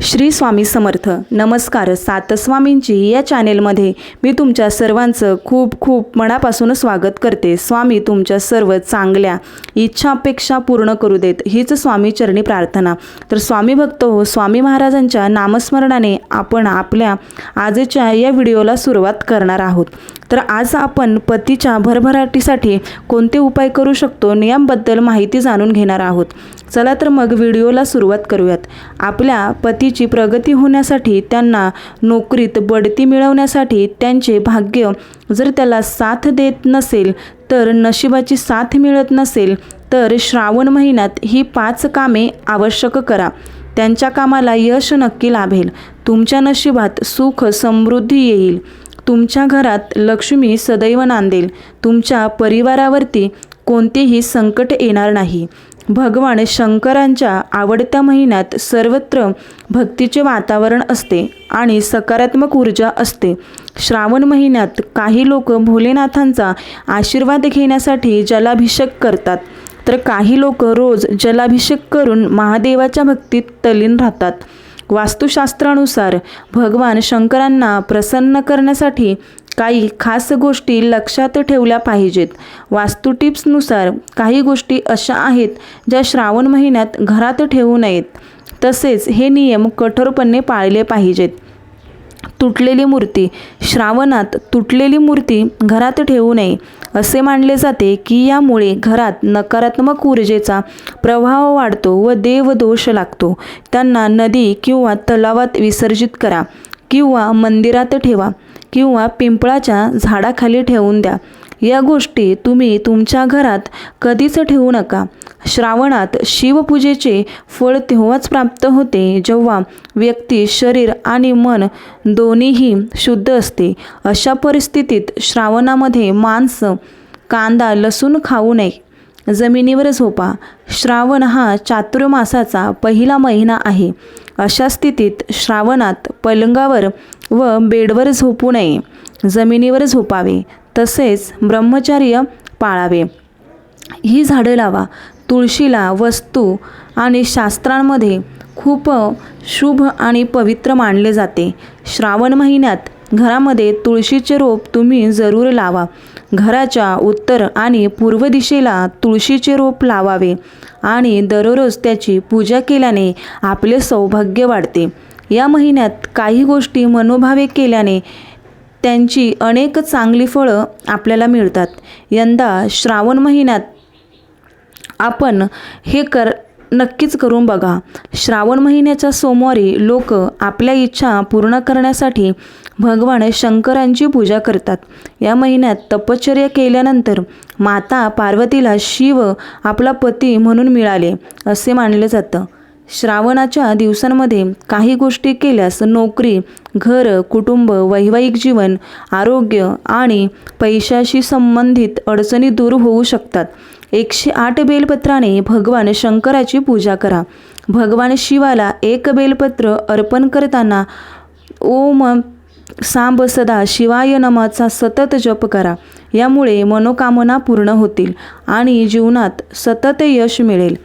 श्री स्वामी समर्थ. नमस्कार सातस्वामींची या चॅनेलमध्ये मी तुमच्या सर्वांचं खूप खूप मनापासून स्वागत करते. स्वामी तुमच्या सर्व चांगल्या इच्छा अपेक्षा पूर्ण करू देत हीच स्वामी चरणी प्रार्थना. तर स्वामी भक्त हो स्वामी महाराजांच्या नामस्मरणाने आपण आपल्या आजच्या या व्हिडिओला सुरुवात करणार आहोत. तर आज आपण पतीच्या भरभराटीसाठी कोणते उपाय करू शकतो नियमबद्दल माहिती जाणून घेणार आहोत. चला तर मग व्हिडिओला सुरुवात करूयात. आपल्या पतीची प्रगती होण्यासाठी त्यांना नोकरीत बढती मिळवण्यासाठी त्यांचे भाग्य जर त्याला साथ देत नसेल तर नशिबाची साथ मिळत नसेल तर श्रावण महिन्यात ही पाच कामे आवश्यक करा. त्यांच्या कामाला यश नक्की लाभेल. तुमच्या नशिबात सुख समृद्धी येईल. तुमच्या घरात लक्ष्मी सदैव नांदेल. तुमच्या परिवारावरती कोणतेही संकट येणार नाही. भगवान शंकरांच्या आवडत्या महिन्यात सर्वत्र भक्तीचे वातावरण असते आणि सकारात्मक ऊर्जा असते. श्रावण महिन्यात काही लोक भोलेनाथांचा आशीर्वाद घेण्यासाठी जलाभिषेक करतात. तर काही लोक रोज जलाभिषेक करून महादेवाच्या भक्तीत तलीन राहतात. वास्तुशास्त्रानुसार भगवान शंकरांना प्रसन्न करण्यासाठी काही खास गोष्टी लक्षात ठेवल्या पाहिजेत. वास्तू टिप्सनुसार काही गोष्टी अशा आहेत ज्या श्रावण महिन्यात घरात ठेवू नयेत. तसेच हे नियम कठोरपणे पाळले पाहिजेत. तुटलेली मूर्ती श्रावणात तुटलेली मूर्ती घरात ठेवू नये असे मानले जाते की यामुळे घरात नकारात्मक ऊर्जेचा प्रभाव वाढतो व देवदोष लागतो. त्यांना नदी किंवा तलावात विसर्जित करा किंवा मंदिरात ठेवा. किंवा पिंपळाच्या झाडाखाली ठेवून द्या. या गोष्टी तुम्ही तुमच्या घरात कधीच ठेवू नका. श्रावणात शिवपूजेचे फळ तेव्हाच प्राप्त होते जेव्हा व्यक्ती शरीर आणि मन दोन्हीही शुद्ध असते. अशा परिस्थितीत श्रावणामध्ये मांस कांदा लसूण खाऊ नये. जमिनीवर झोपा. श्रावण हा चातुर्मासाचा पहिला महिना आहे. अशा स्थितीत श्रावणात पलंगावर व बेडवर झोपू नये. जमिनीवर झोपावे. तसेच ब्रह्मचर्य पाळावे. ही झाडं लावा. तुळशीला वस्तू आणि शास्त्रांमध्ये खूप शुभ आणि पवित्र मानले जाते. श्रावण महिन्यात घरामध्ये तुळशीचे रोप तुम्ही जरूर लावा. घराच्या उत्तर आणि पूर्व दिशेला तुळशीचे रोप लावावे आणि दररोज त्याची पूजा केल्याने आपले सौभाग्य वाढते. या महिन्यात काही गोष्टी मनोभावे केल्याने त्यांची अनेक चांगली फळं आपल्याला मिळतात. यंदा श्रावण महिन्यात आपण हे कर नक्कीच करून बघा. श्रावण महिन्याच्या सोमवारी लोक आपल्या इच्छा पूर्ण करण्यासाठी भगवान शंकरांची पूजा करतात. या महिन्यात तपश्चर्या केल्यानंतर माता पार्वतीला शिव आपला पती म्हणून मिळाले असे मानले जातं. श्रावणाच्या दिवसांमध्ये काही गोष्टी केल्यास नोकरी घर कुटुंब वैवाहिक जीवन आरोग्य आणि पैशाशी संबंधित अडचणी दूर होऊ शकतात. एकशे आठ बेलपत्राने भगवान शंकराची पूजा करा. भगवान शिवाला एक बेलपत्र अर्पण करताना ओम सांब सदा शिवाय नमाचा सतत जप करा. यामुळे मनोकामना पूर्ण होतील आणि जीवनात सतत यश मिळेल.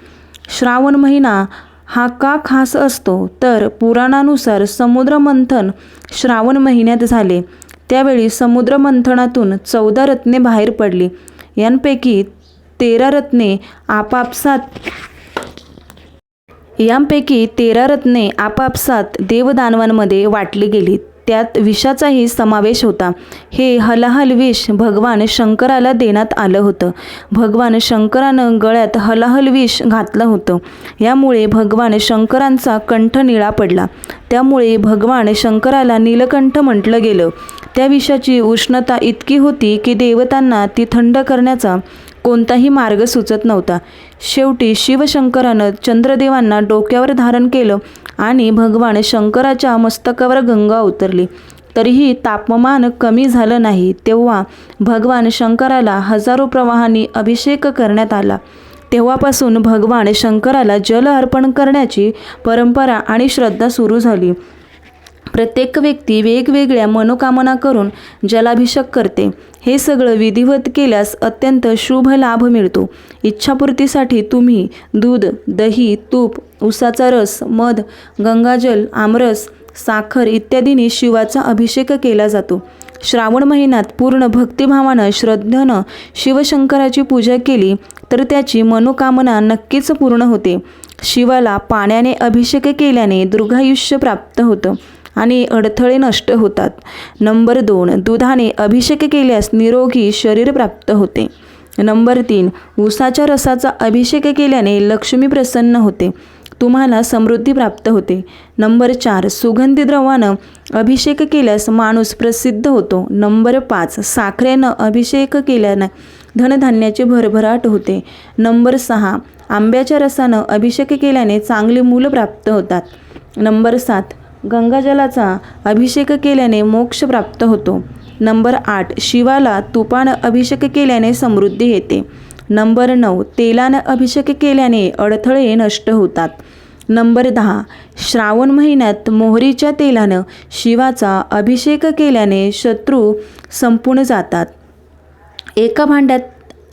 श्रावण महिना हा का खास असतो? तर पुराणानुसार समुद्रमंथन श्रावण महिन्यात झाले. त्यावेळी समुद्रमंथनातून चौदा रत्ने बाहेर पडली. यांपैकी तेरा रत्ने आपापसात यांपैकी तेरा रत्ने आपापसात देवदानवांमध्ये वाटली गेलीत. त्यात विषाचाही समावेश होता. हे हलाहल विष भगवान शंकराला देण्यात आलं होतं. भगवान शंकरानं गळ्यात हलाहल विष घातलं होतं. यामुळे भगवान शंकरांचा कंठ निळा पडला. त्यामुळे भगवान शंकराला नीलकंठ म्हटलं गेलं. त्या विषाची उष्णता इतकी होती की देवतांना ती थंड करण्याचा कोणताही मार्ग सुचत नव्हता. शेवटी शिवशंकरानं चंद्रदेवांना डोक्यावर धारण केलं आणि भगवान शंकराच्या मस्तकावर गंगा उतरली. तरीही तापमान कमी झालं नाही तेव्हा भगवान शंकराला हजारो प्रवाहांनी अभिषेक करण्यात आला. तेव्हापासून भगवान शंकराला जल अर्पण करण्याची परंपरा आणि श्रद्धा सुरू झाली. प्रत्येक व्यक्ती वेगवेगळ्या मनोकामना करून जलाभिषेक करते. हे सगळं विधिवत केल्यास अत्यंत शुभ लाभ मिळतो. इच्छापूर्तीसाठी तुम्ही दूध दही तूप उसाचा रस मध गंगाजल आमरस साखर इत्यादींनी शिवाचा अभिषेक केला जातो. श्रावण महिन्यात पूर्ण भक्तिभावानं श्रद्धेनं शिवशंकराची पूजा केली तर त्याची मनोकामना नक्कीच पूर्ण होते. शिवाला पाण्याने अभिषेक केल्याने दीर्घायुष्य प्राप्त होतं. आणि अडथळे नष्ट होतात. नंबर दोन दुधाने अभिषेक केल्यास निरोगी शरीर प्राप्त होते. नंबर तीन ऊसाच्या रसाचा अभिषेक केल्याने लक्ष्मी प्रसन्न होते. तुम्हाला समृद्धी प्राप्त होते. नंबर चार सुगंधी द्रवानं अभिषेक केल्यास माणूस प्रसिद्ध होतो. नंबर पाच साखरेनं अभिषेक केल्यानं धनधान्याची भरभराट होते. नंबर सहा आंब्याच्या रसानं अभिषेक केल्याने चांगली मुलं प्राप्त होतात. नंबर सात गंगाजलाचा अभिषेक केल्याने मोक्ष प्राप्त होतो. नंबर आठ शिवाला तुपानं अभिषेक केल्याने समृद्धी येते. नंबर नऊ तेलानं अभिषेक केल्याने अडथळे नष्ट होतात. नंबर दहा श्रावण महिन्यात मोहरीच्या तेलानं शिवाचा अभिषेक केल्याने शत्रू संपून जातात. एका भांड्यात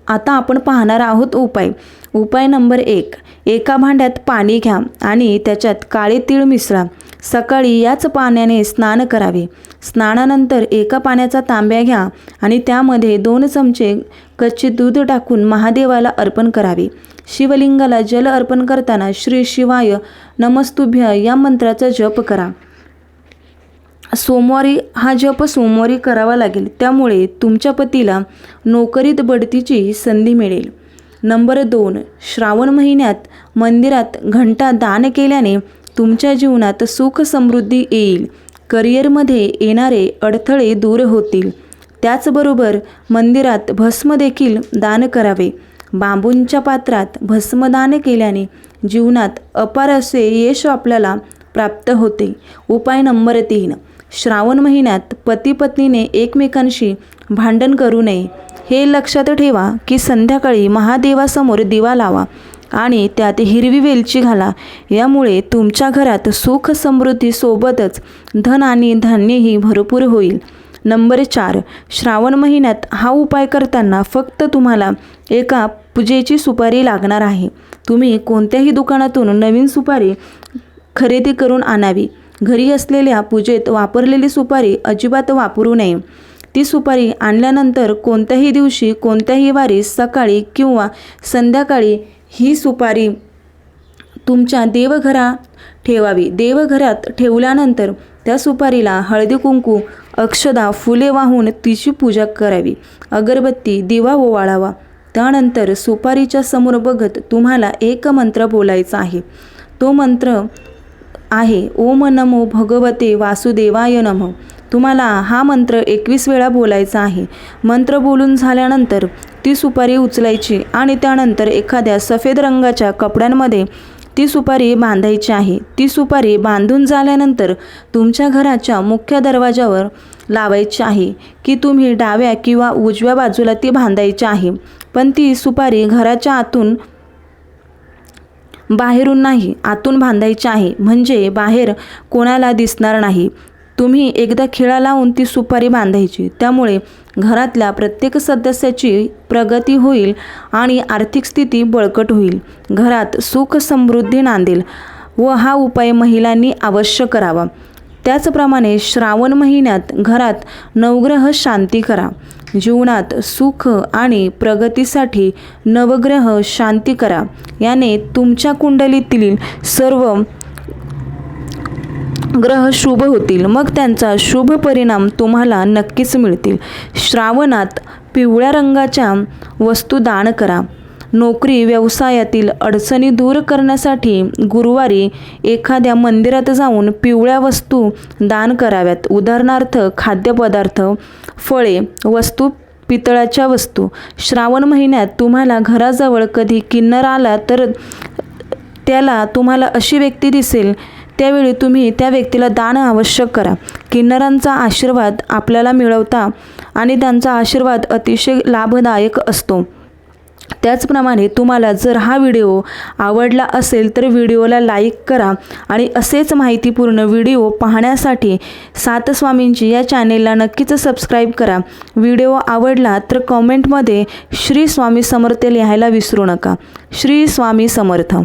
आता आपण पाहणार आहोत उपाय. उपाय नंबर एक एका भांड्यात पाणी घ्या आणि त्याच्यात काळे तीळ मिसळा. सकाळी याच पाण्याने स्नान करावे. स्नानानंतर एका पाण्याचा तांब्या घ्या आणि त्यामध्ये दोन चमचे कच्चे दूध टाकून महादेवाला अर्पण करावे. शिवलिंगाला जल अर्पण करताना श्री शिवाय नमस्तुभ्य या मंत्राचा जप करा. सोमवारी हा जप सोमवारी करावा लागेल. त्यामुळे तुमच्या पतीला नोकरीत बढतीची संधी मिळेल. नंबर दोन श्रावण महिन्यात मंदिरात घंटा दान केल्याने तुमच्या जीवनात सुख समृद्धी येईल. करिअरमध्ये येणारे अडथळे दूर होतील. त्याचबरोबर मंदिरात भस्म देखील दान करावे. बांबूंच्या पात्रात भस्मदान केल्याने जीवनात अपार असे यश आपल्याला प्राप्त होते. उपाय नंबर तीन. श्रावण महिन्यात पती पत्नीने एकमेकांशी भांडण करू नये. हे लक्षात ठेवा की संध्याकाळी महादेवासमोर दिवा लावा. आणि त्यात हिरवी वेलची घाला. यामुळे तुमच्या घरात सुख समृद्धी सोबतच धन आणि धान्यही भरपूर होईल. नंबर चार. श्रावण महिन्यात हा उपाय करताना फक्त तुम्हाला एका पूजेची सुपारी लागणार आहे. तुम्ही कोणत्याही दुकानातून नवीन सुपारी खरेदी करून आणावी. घरी असलेल्या पूजेत वापरलेली सुपारी अजिबात वापरू नये. ती सुपारी आणल्यानंतर कोणत्याही दिवशी कोणत्याही वारी सकाळी किंवा संध्याकाळी ही सुपारी तुमच्या देवघरात ठेवावी. देवघरात ठेवल्यानंतर त्या सुपारीला हळदी कुंकू अक्षदा फुले वाहून तिची पूजा करावी. अगरबत्ती दिवा ओवाळावा. त्यानंतर सुपारीच्या समोर बघत तुम्हाला एक मंत्र बोलायचा आहे. तो मंत्र आहे ओम नमो भगवते वासुदेवाय नमः. तुम्हाला हा मंत्र एकवीस वेळा बोलायचा आहे. मंत्र बोलून झाल्यानंतर ती सुपारी उचलायची आणि त्यानंतर एखाद्या सफेद रंगाच्या कपड्यांमध्ये ती सुपारी बांधायची आहे. ती सुपारी बांधून झाल्यानंतर तुमच्या घराच्या मुख्य दरवाजावर लावायची आहे की तुम्ही डाव्या किंवा उजव्या बाजूला ती बांधायची आहे. पण ती सुपारी घराच्या आतून बाहेरून नाही आतून बांधायची आहे. म्हणजे बाहेर कोणाला दिसणार नाही. तुम्ही एकदा खिळा लावून ती सुपारी बांधायची. त्यामुळे घरातल्या प्रत्येक सदस्याची प्रगती होईल आणि आर्थिक स्थिती बळकट होईल. घरात सुख समृद्धी नांदेल व हा उपाय महिलांनी अवश्य करावा. त्याचप्रमाणे श्रावण महिन्यात घरात नवग्रह शांती करा. जीवनात सुख आणि प्रगतीसाठी नवग्रह शांती करा. याने तुमच्या कुंडलीतील सर्व ग्रह शुभ होतील. मग त्यांचा शुभ परिणाम तुम्हाला नक्कीच मिळतील. श्रावणात पिवळ्या रंगाच्या वस्तू दान करा. नोकरी व्यवसायातील अडचणी दूर करण्यासाठी गुरुवारी एखाद्या मंदिरात जाऊन पिवळ्या वस्तू दान कराव्यात. उदाहरणार्थ खाद्यपदार्थ फळे वस्तू पितळाच्या वस्तू. श्रावण महिन्यात तुम्हाला घराजवळ कधी किन्नर आला तर त्याला तुम्हाला अशी व्यक्ती दिसेल त्यावेळी तुम्ही त्या व्यक्तीला दान आवश्यक करा. किन्नरांचा आशीर्वाद आपल्याला मिळवता आणि त्यांचा आशीर्वाद अतिशय लाभदायक असतो. त्याचप्रमाणे तुम्हाला जर हा व्हिडिओ आवडला असेल तर व्हिडिओला लाईक करा आणि असेच माहितीपूर्ण व्हिडिओ पाहण्यासाठी सातस्वामींची या चॅनेलला नक्कीच सबस्क्राईब करा. व्हिडिओ आवडला तर कॉमेंटमध्ये श्री स्वामी समर्थ लिहायला विसरू नका. श्री स्वामी समर्थ.